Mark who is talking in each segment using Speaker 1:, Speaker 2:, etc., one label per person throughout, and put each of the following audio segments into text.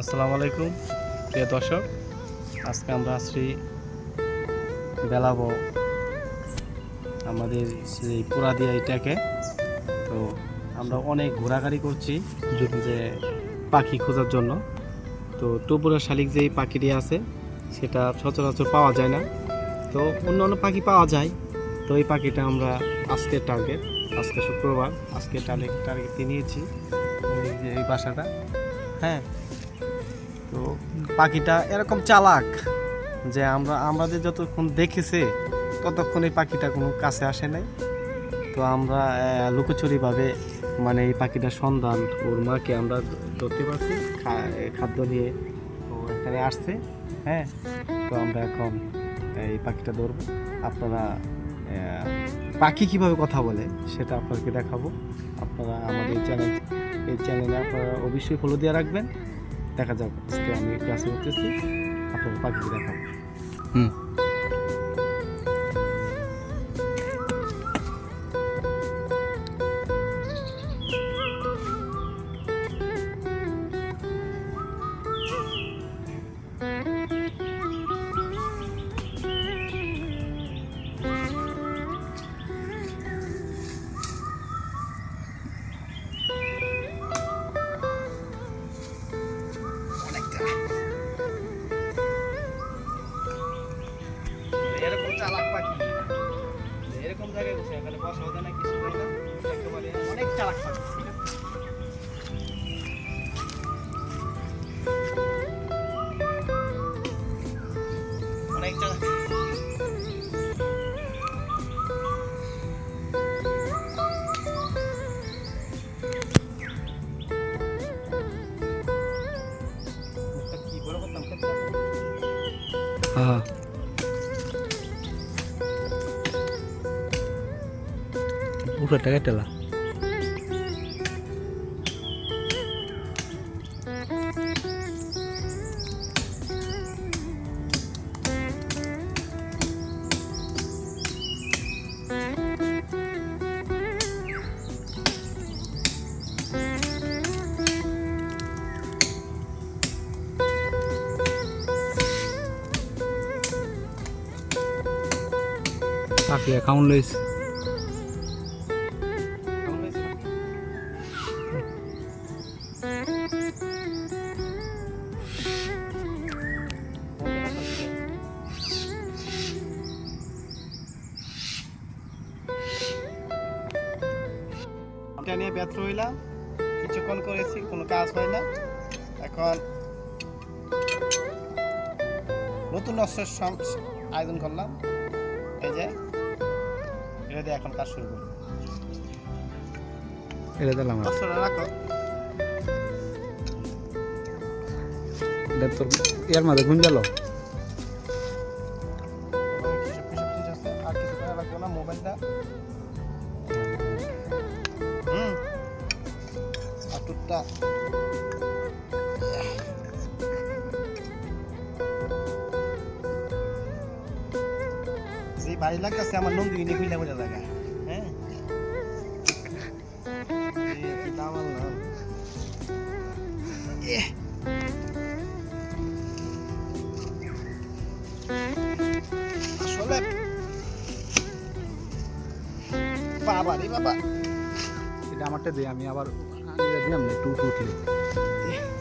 Speaker 1: আসসালামু আলাইকুম, প্রিয় দর্শক। আজকে আমরা আসছি বেলাবো আমাদের সেই পুরাদিয়া এটাকে। তো আমরা অনেক ঘোরাঘুরি করছি যে পাখি খোঁজার জন্য। তো টুপুরা শালিক যেই পাখিটি আছে, সেটা সচরাচর পাওয়া যায় না। তো অন্য অন্য পাখি পাওয়া যায়, তো এই পাখিটা আমরা আজকের টার্গেট আজকে শুক্রবার, আজকে টার্গেট টার্গেটে নিয়েছি। এই যে এই বাসাটা। হ্যাঁ তো পাখিটা এরকম চালাক যে আমরা, আমাদের যতক্ষণ দেখেছে ততক্ষণ এই পাখিটা কোনো কাছে আসে নাই। তো আমরা লুকোচুরিভাবে মানে এই পাখিটার সন্ধান ওর মাকে আমরা ধরতে পারছি খাদ্য নিয়ে ও এখানে আসছে হ্যাঁ? তো আমরা এখন এই পাখিটা ধরবো। আপনারা পাখি কীভাবে কথা বলে সেটা আপনাকে দেখাবো। আপনারা আমাদের চ্যানেল, এই চ্যানেলে আপনারা অবশ্যই ফলো দিয়ে রাখবেন। দেখা যাক আজকে আমি ক্লাসে উঠতেছি আপনাদের পাখিকে দেখাবো। হুম। জায়গায় বসে এখানে বসা হতো না কিছু হয় না একেবারে অনেক চালাক পাখি অনেক চালাক মুখটা কি বড় করতাম কেটে
Speaker 2: হ্যাঁ উপরে টাকা টেলা পাখি অ্যাকাউন্ট লইছে।
Speaker 1: নিয়ে ব্যর্থ হইলাম। কিছুক্ষণ করেছি কোনো কাজ হয় না। এখন নতুন অস্ত্রের আয়োজন করলাম। এই যে এটা দিয়ে এখন কাজ শুরু করব।
Speaker 2: এটা দিলাম
Speaker 1: অস্ত্রটা রাখো।
Speaker 2: এটা তোর ইয়ার মাঝে গুঞ্জালো
Speaker 1: টুকটা যে বাড়ি লাগতেছে আমার হ্যাঁ এ, কি দাম আনলাম। এহ। আসলে বাবা রে বাবা
Speaker 2: এটা আমারটা দিয়ে আমি আবার な、ね、めとうとうてる。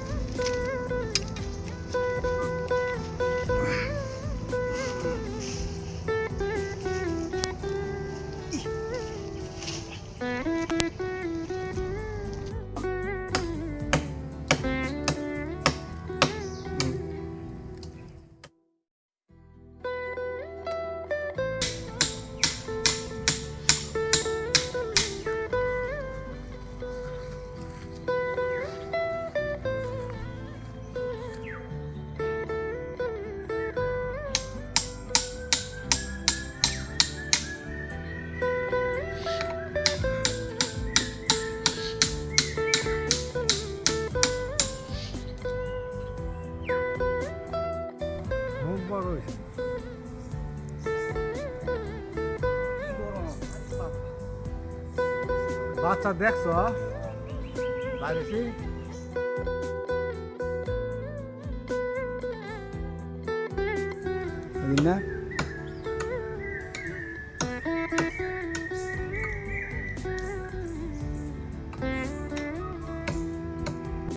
Speaker 2: قوي বাচ্চা দেখছো বাড়িছি না